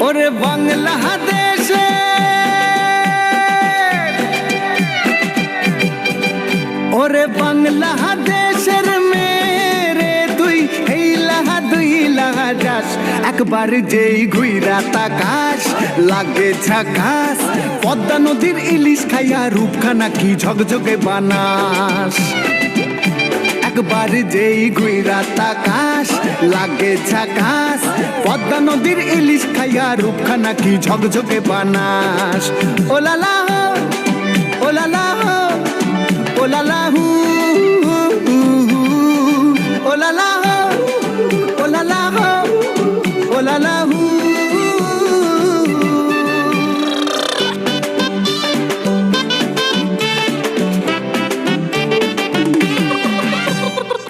ওরে বাংলাদেশে ওরে বাংলাদেশের একবার যেই ঘুইরা তাকাস লাগে ঝাকাস পদ্মা নদীর ইলিশ খাইয়া রূপখানা কি ঝকঝকে বানাস। একবার যেই ঘুইরা তাকাস লাগে ঝাকাস পদ্মা নদীর ইলিশ খাইয়া রূপখানা কি ঝকঝকে বানাস। হো,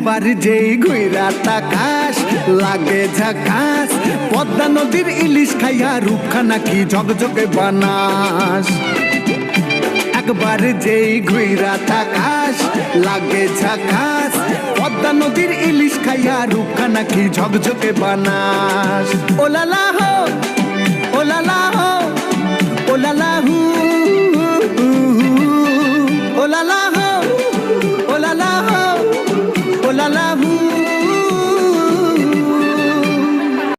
একবার যেই ঘুইরা তাকাস লাগে ঝাকাস পদ্মা নদীর ইলিশ খাইয়া রূপখানা কি ঝকঝকে বানাস? একবার যেই ঘুইরা তাকাস লাগে ঝাকাস পদ্মা নদীর ইলিশ খাইয়া রূপখানা কি ঝকঝকে বানাস? ওলালা